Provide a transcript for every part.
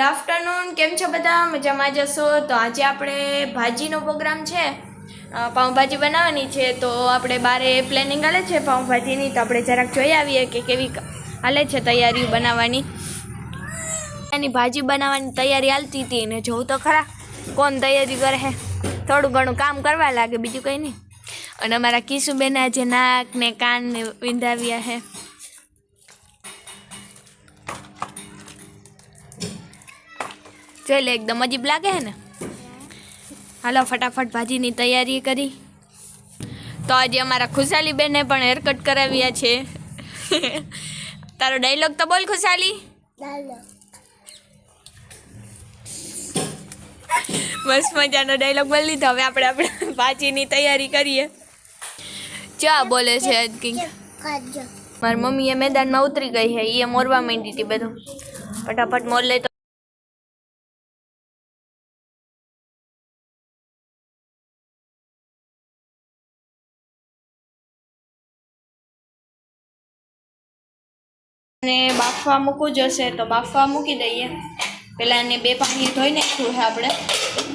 Good afternoon કેમ છો બધા? મજામાં જશો તો આજે આપણે ભાજીનો પ્રોગ્રામ છે. પાઉંભાજી બનાવવાની છે. તો આપણે બારે પ્લેનિંગ હાલે છે પાઉંભાજીની. તો આપણે જરાક જોઈ આવીએ કે કેવી હાલે છે તૈયારીઓ બનાવવાની. એની ભાજી બનાવવાની તૈયારી હાલતી હતી ને જોઉં તો ખરા કોણ તૈયારી કરે થોડું ઘણું કામ કરવા લાગે, બીજું કંઈ નહીં. અને અમારા કિશુબેન આજે નાક ને કાન વિંધાવ્યા છે જોઈ લે, એકદમ અજીબ લાગે ને? હાલો, ફટાફટ ભાજીની તૈયારી કરી. તો આજે અમારા ખુશાલી બેને પણ હેરકટ કરાવ્યા છે. તારો ડાયલોગ તો બોલ ખુશાલી. બસ મજાનો ડાયલોગ બોલી લીધો હવે આપણે આપણે ભાજીની તૈયારી કરીએ. ચા બોલે છે આજ કંઈક. મારી મમ્મી એ મેદાનમાં ઉતરી ગઈ છે એ મોરવા માંડી હતી બધું. ફટાફટ મોર લે અને બાફવા મૂકવું જશે તો બાફવા મૂકી દઈએ. પહેલાં એને બે પાણી ધોઈ નાખ્યું છે આપણે.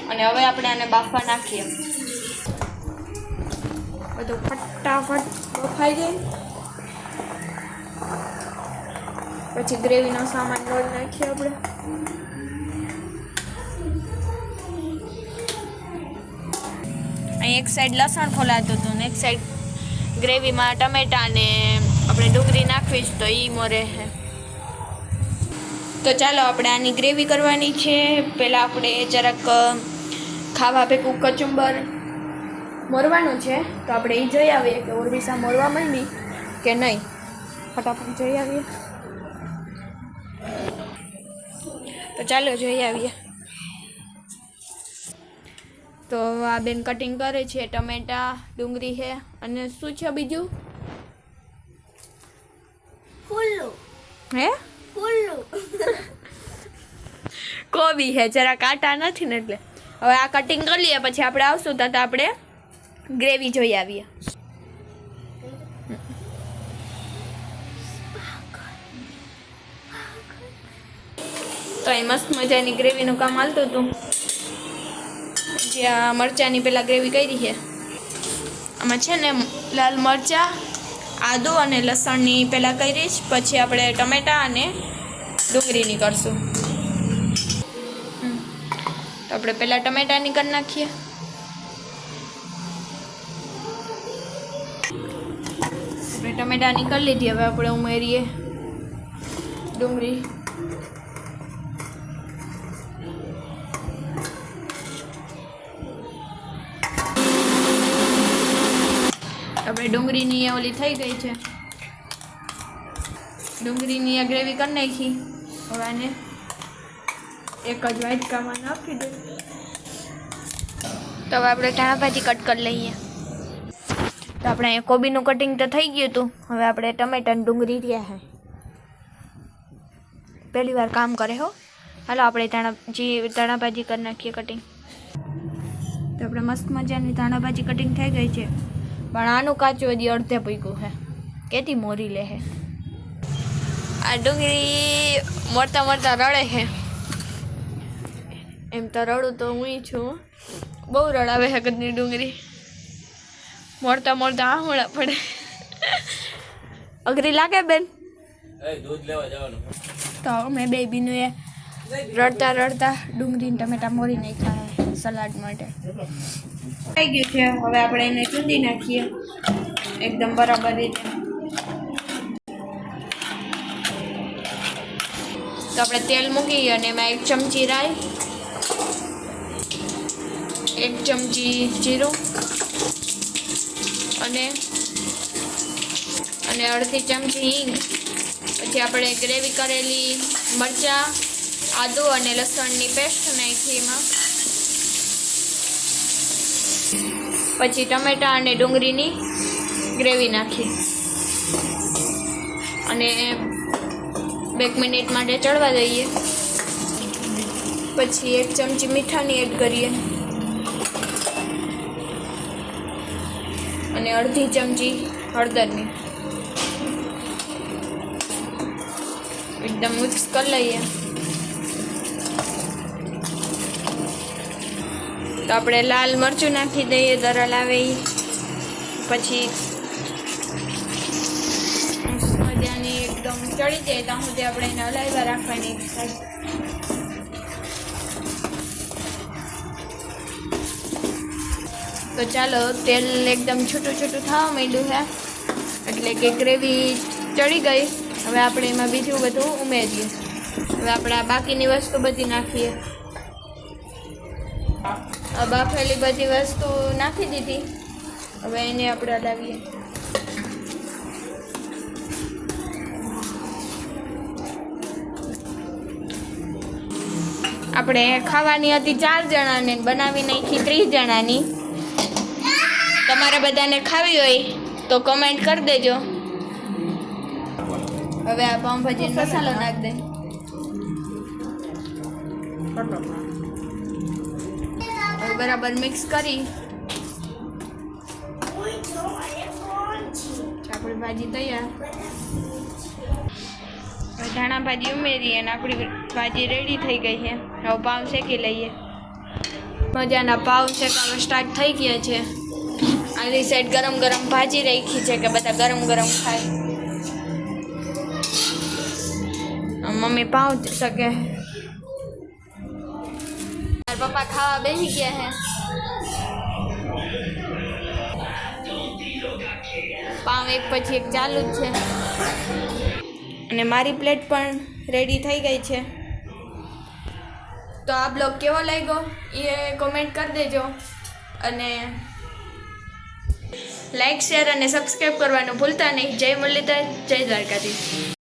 અને હવે આપણે આને બાફવા નાખીએ. બધું ફટાફટ બફાઈ જાય. પછી ગ્રેવીનો સામાન લોટ નાખીએ આપણે. અહીં એક સાઈડ લસણ ખોલાતું હતું ને એક સાઈડ ગ્રેવીમાં ટમેટા ને આપણે ડુંગળી નાખવીશ તો એ મોરે છે તો ચાલો આપણે આની ગ્રેવી કરવાની છે. પહેલાં આપણે જરાક ખાવા ભેગું કચુંબર મોરવાનું છે. તો આપણે એ જોઈ આવીએ કે ઓરવિસા મોરવા માંડી કે નહીં. ફટાફટ જોઈ આવીએ. તો ચાલો જોઈ આવીએ. તો આ બેન કટિંગ કરે છે, ટમેટા, ડુંગળી છે અને શું છે બીજું? હે? કોબી છે જરા કાંટા નથી ને એટલે. હવે આ કટિંગ કરી લઈએ પછી આપણે આવશું તો આપણે ગ્રેવી જોઈ આવીએ. તો એ મસ્ત મજાની ગ્રેવીનું કામ હાલતું હતું. જ્યાં મરચાંની પહેલાં ગ્રેવી કરી છે આમાં છે ને લાલ મરચાં આદુ અને લસણની પહેલાં કરીશ, પછી આપણે ટમેટાં અને ડુંગળીની કરશું. તો આપણે પહેલાં ટમેટાની કરી નાખીએ. આપણે ટમેટાની કરી લીધી, હવે આપણે ઉમેરીએ ડુંગળી. આપણે ડુંગળીની ઓલી થઈ ગઈ છે. ડુંગળીની આ ગ્રેવી કરી નાખી. હવે આને એક જ વાટકામાં નાખી દે તો હવે આપણે ધાણાભાજી કટ કરી લઈએ. તો આપણે કોબીનું કટિંગ તો થઈ ગયું હતું. હવે આપણે ટમેટાની ડુંગળી રહ્યા છે. પહેલી વાર કામ કરે હો. હાલો આપણે ધાણા જી કરી નાખીએ કટિંગ. તો આપણે મસ્ત મજાની ધાણાભાજી કટિંગ થઈ ગઈ છે. પણ આનું કાચું હજી અડધે પૂગ્યું છે કેથી મોરી લે છે આ ડુંગળી મરતા મરતા રડે છે એમ તો રડું તો હું છું. બહુ રડાવે છે કદની ડુંગળી. મળતા મળતા આહમણા પડે. અઘરી લાગે બેન? તો અમે બેબીનું એ રડતા રડતા ડુંગળી ટમેટા મોરી નાખ્યા સલાડ માટે. થઈ ગયું છે. હવે આપણે એને ચૂંદી નાખીએ. એકદમ બરાબર રીતે. તો આપણે તેલ મૂકીએ અને એમાં એક ચમચી રાઈ, એક ચમચી જીરું અને અને અડધી ચમચી હિંગ. પછી આપણે ગ્રેવી કરેલી મરચાં, આદુ અને લસણની પેસ્ટ નાખી એમાં. પછી ટમેટા અને ડુંગળીની ગ્રેવી નાખી. અને બે મિનિટ માટે ચડવા દઈએ. પછી એક ચમચી મીઠાની એડ કરીએ. અને અડધી ચમચી હળદરની. એકદમ મિક્સ કરી લઈએ. તો આપણે લાલ મરચું નાખી દઈએ દરલ આવે પછી મજાની એકદમ ચડી જાય, ત્યાં સુધી આપણે એને હલાવ્યા રાખવાની. તો ચાલો, તેલ એકદમ છૂટું છૂટું થવા માંડ્યું છે, એટલે કે ગ્રેવી ચડી ગઈ. હવે આપણે એમાં બીજું બધું ઉમેરીએ. હવે આપણે આ બાકીની વસ્તુ બધી નાખીએ. બાફેલી બધી વસ્તુ નાખી દીધી. હવે એને આપણે હલાવીએ. આપણે ખાવાની હતી ચાર જણાને બનાવી નાખી ત્રીસ જણાની. તમારે બધાને ખાવી હોય તો કમેન્ટ કરી દેજો. હવે આ પાઉંભાજીનો મસાલો નાખ દે. બરાબર મિક્સ કરી. આપણી ભાજી તૈયાર. ધાણા ભાજી ઉમેરી અને આપણી ભાજી રેડી થઈ ગઈ છે. હવે પાવ શેકી લઈએ. મજાના પાવ શેકાવા સ્ટાર્ટ થઈ ગયા છે. આની સાઈડ ગરમ ગરમ ભાજી રાખી છે કે બધા ગરમ ગરમ ખાય. મમ્મી પાવ શકે. મારા પપ્પા ખાવા બેસી ગયા હે. પાવ એક પછી એક ચાલુ જ છે. અને મારી પ્લેટ પણ રેડી થઈ ગઈ છે. તો આ બ્લોગ કેવો લાગ્યો? એ કોમેન્ટ કરી દેજો. અને લાઈક શેર અને સબસ્ક્રાઈબ કરવાનું ભૂલતા નહીં. જય મુરલીધર જય દ્વારકાધીશ.